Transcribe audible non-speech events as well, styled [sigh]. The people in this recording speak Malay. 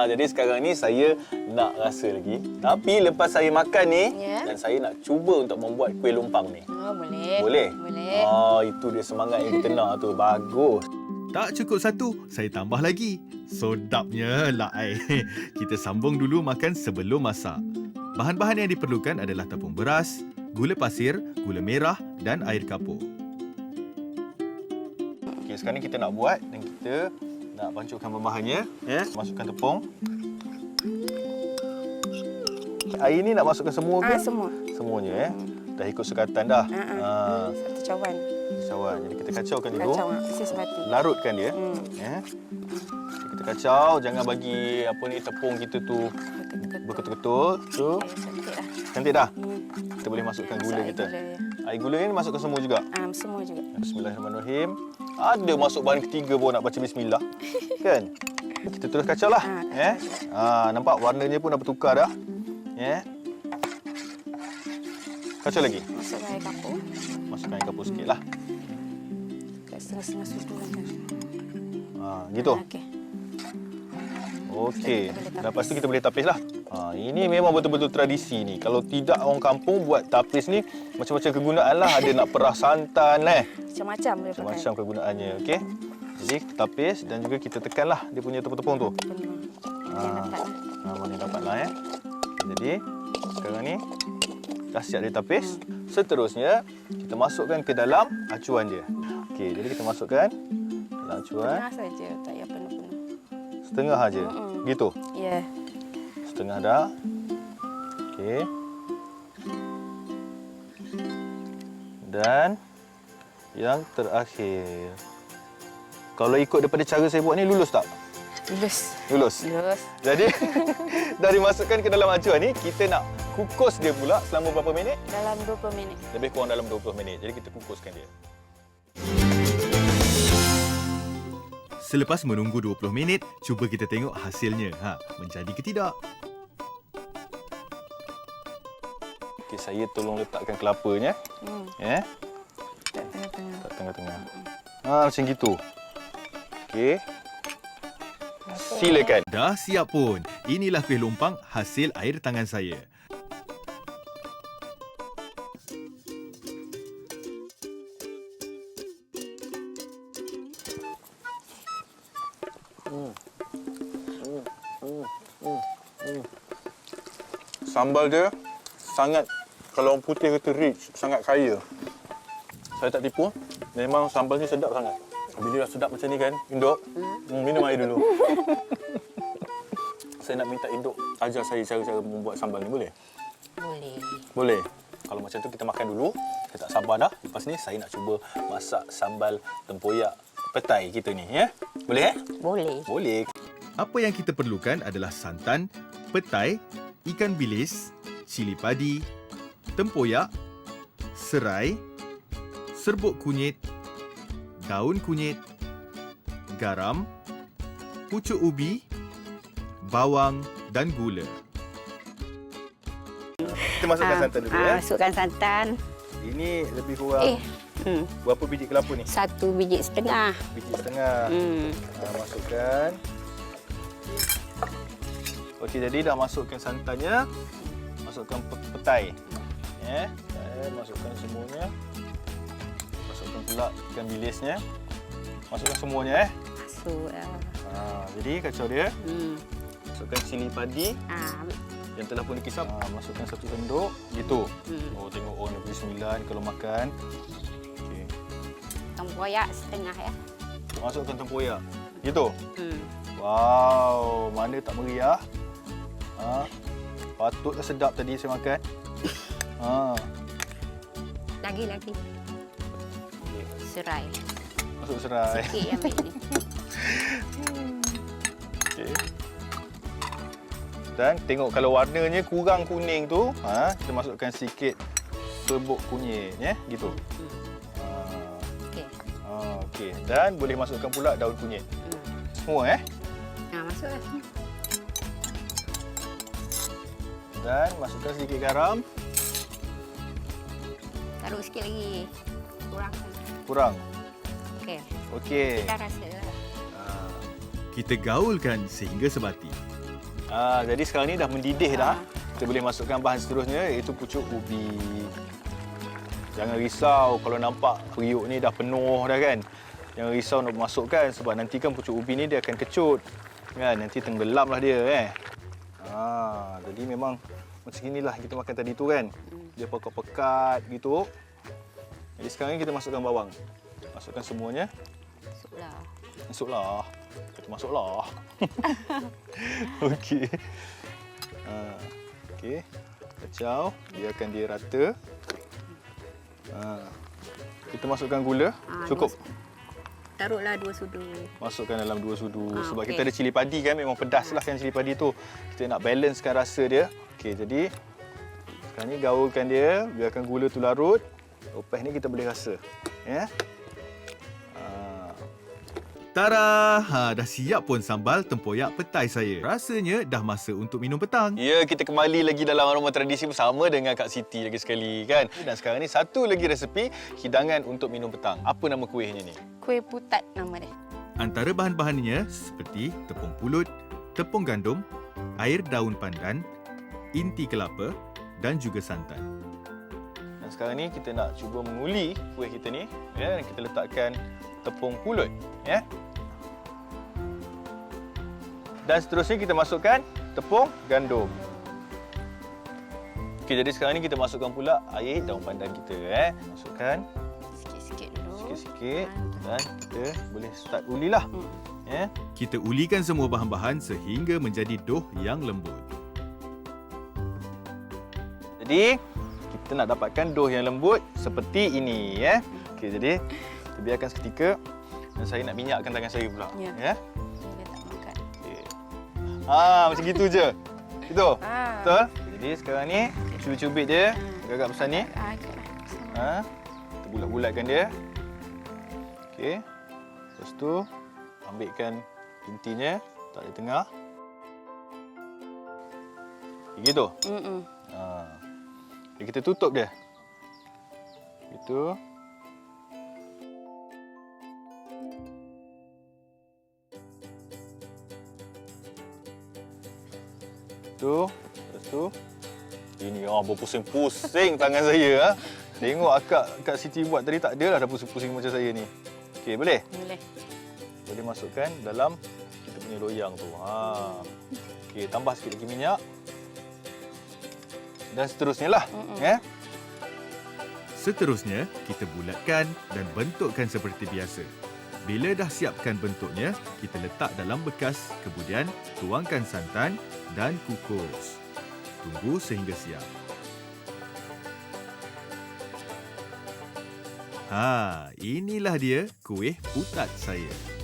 Ha, jadi sekarang ni saya nak rasa lagi. Tapi lepas saya makan ni Ya. dan saya nak cuba untuk membuat kuih lumpang ni. Oh, boleh. Boleh? Boleh. Oh, itu dia semangat yang kita nak tu. Bagus. Tak cukup satu, saya tambah lagi. Sedapnya lah ai. [laughs] Kita sambung dulu makan sebelum masak. Bahan-bahan yang diperlukan adalah tepung beras, gula pasir, gula merah dan air kapur. Okey, sekarang ni kita nak buat dan kita nak pancurkan bahan-bahannya. Ya. Masukkan tepung. Air ni nak masukkan semua ke? Ah, semua. Semuanya eh. Dah ikut sukatan dah. Ah, ah. Ha, Satu cawan. Cawan. Jadi kita kacaukan dulu. Kacau sebati. Larutkan dia. Hmm. Ya. Kita kacau, jangan bagi apa ni tepung kita tu berketul-ketul. Tu. Okay, cantik dah. Cantik dah. Hmm. Kita boleh masukkan Masuk gula air kita. gula, ya. Air gula ni masukkan semua juga. Ah, semua juga. Bismillahirrahmanirrahim. Ada masuk bahan ketiga pun nak baca bismillah. [laughs] kan? Kita terus kacau lah. Ah, Eh? Ha, nampak warnanya pun dah bertukar dah. Ya. Kacau lagi. Masuk air kapur. Masukkan air kapur sikit lah. Sudu macam ni. Ha, gitu. Ah, Okey. Okey. Lepas tu kita boleh tapis lah. Ha, ini memang betul-betul tradisi ni. Kalau tidak orang kampung buat tapis ni macam-macam kegunaan lah. Ada nak perah santan eh. Macam-macam boleh pakai. Macam-macam kegunaannya. Okey. Jadi kita tapis dan juga kita tekan lah dia punya tepung-tepung tu. Benar. Dapat lah. Ha, boleh dapat lah eh. Jadi sekarang ni dah siap dia tapis. Seterusnya kita masukkan ke dalam acuan dia. Okey, jadi kita masukkan dalam acuan Tengah saja, tak payah penuh-penuh. setengah aja. Mm-mm. Gitu. Ya. Setengah dah. Okey. Dan yang terakhir. Kalau ikut daripada cara saya buat ni lulus tak? Lulus. Lulus. Lulus. Jadi [laughs] dah dimasukkan ke dalam acuan ni, kita nak kukus dia pula selama berapa minit? Dalam 20 minit. Lebih kurang dalam 20 minit. Jadi kita kukuskan dia. Selepas menunggu 20 minit, cuba kita tengok hasilnya. Ha, menjadi ke tidak? Okey, saya tolong letakkan kelapanya. Hmm. Ya. Kat tengah-tengah. Tak tengah-tengah. Ha, macam gitu. Okey. Silakan. Dah siap pun. Inilah kuih lumpang hasil air tangan saya. Sambal dia sangat kalau orang putih kata rich, sangat kaya. Saya tak tipu, memang sambal ni sedap sangat. Bila dah sedap macam ni kan, Induk, hmm, minum air dulu. saya nak minta Induk ajar saya cara-cara membuat sambal ni, boleh? Boleh. Boleh. Kalau macam tu kita makan dulu, kita tak sabar dah. Lepas ni saya nak cuba masak sambal tempoyak petai kita ni, ya? Boleh eh? Boleh. Boleh. Apa yang kita perlukan adalah santan, petai, ikan bilis, cili padi, tempoyak, serai, serbuk kunyit, daun kunyit, garam, pucuk ubi, bawang dan gula. Kita masukkan Ah, santan dulu ah, ya. Masukkan santan. Ini lebih kurang Eh, hmm, berapa biji kelapa ni? satu biji setengah. Biji setengah. Hmm. Ha, masukkan. Okey, jadi dah masukkan santannya. Masukkan pe- petai. Ya. Eh, masukkan semuanya. Masukkan pula ikan bilisnya. Masukkan semuanya eh. Masuk. ah. Ha, jadi kacau dia. Hmm. Masukkan cili padi Ah, yang telah pun dikisap. Ha, masukkan satu sendok. Gitu. hmm. Oh, tengok orang oh, bismillah ni kalau makan. Okey. Tempoyak setengah ya. Masukkan tempoyak. Gitu. Hmm. Wow, mana tak meriah. Ha. Patutlah sedap tadi saya makan. Ha. Lagi lagi. Serai. Masuk serai. Sikit baik ni. [laughs] Okey. Dan tengok kalau warnanya kurang kuning tu, ha, kita masukkan sikit serbuk kunyit ya, gitu. Ha. Okey. Ha, okey. Dan boleh masukkan pula daun kunyit. Hmm. Semua eh. Ha, masuklah. Dan masukkan sedikit garam. Taruh sikit lagi. Kurang. Kurang. Okey. Okey. Kita rasa lah. Ha. Kita gaulkan sehingga sebati. Ah, jadi sekarang ni dah mendidih dah. Kita boleh masukkan bahan seterusnya iaitu pucuk ubi. Jangan risau kalau nampak periuk ni dah penuh dah kan. Jangan risau nak masukkan sebab nanti kan pucuk ubi ni dia akan kecut. Kan nanti tenggelamlah dia eh. Ha, jadi memang macam inilah kita makan tadi tu kan. Dia pekat-pekat gitu. Jadi sekarang kita masukkan bawang. Masukkan semuanya. Masuklah. Masuklah. Kata masuklah. [laughs] Okey. Ha, okey. Kacau. Biarkan dia rata. Ha. Kita masukkan gula. Ah, Cukup. dua- Taruhlah dua sudu. Masukkan dalam dua sudu. Ah, Sebab okey. kita ada cili padi kan. Memang pedas lah kan cili padi tu. Kita nak balancekan rasa dia. Okey, jadi sekarang ni gaulkan dia. Biarkan gula tu larut. Lepas ni kita boleh rasa. Ya. Ha. Tara, ha, dah siap pun sambal tempoyak petai saya. Rasanya dah masa untuk minum petang. Ya, kita kembali lagi dalam aroma tradisi bersama dengan Kak Siti lagi sekali kan. Dan sekarang ni satu lagi resepi hidangan untuk minum petang. Apa nama kuihnya ni? Kuih putat nama dia. Antara bahan-bahannya seperti tepung pulut, tepung gandum, air daun pandan, inti kelapa dan juga santan. Dan sekarang ni kita nak cuba menguli kuih kita ni ya dan kita letakkan tepung pulut ya. Dan seterusnya kita masukkan tepung gandum. Okey, jadi sekarang ni kita masukkan pula air daun pandan kita eh. Masukkan Sikit-sikit dulu. sikit-sikit dan kita boleh start ulilah Hmm. ya. Kita ulikan semua bahan-bahan sehingga menjadi doh yang lembut. Jadi kita nak dapatkan dough yang lembut seperti ini ya. Okey jadi kita biarkan seketika dan saya nak minyakkan tangan saya pula. Ya. Ya. Dia tak makan. Okey. Ah macam gitu je. Gitu. Ah. Betul? Jadi sekarang ni cubit-cubit dia agak besar ni. Ah, agak. Ha. Kita bulat-bulatkan dia. Okey. Lepas tu ambilkan intinya tak di tengah. Gitu. Mm-mm. Ha. Jadi kita tutup dia. Gitu. Tu, lepas tu. Ini ah berpusing-pusing tangan saya ah. Tengok akak Kak Siti buat tadi tak ada lah dah pusing-pusing macam saya ni. Okey, boleh? Boleh. Boleh masukkan dalam kita punya loyang tu. Ha. Okey, tambah sikit lagi minyak. Dan seterusnya lah. Mm-mm. Ya. Seterusnya, kita bulatkan dan bentukkan seperti biasa. Bila dah siapkan bentuknya, kita letak dalam bekas, kemudian tuangkan santan dan kukus. Tunggu sehingga siap. Ha, inilah dia kuih putat saya.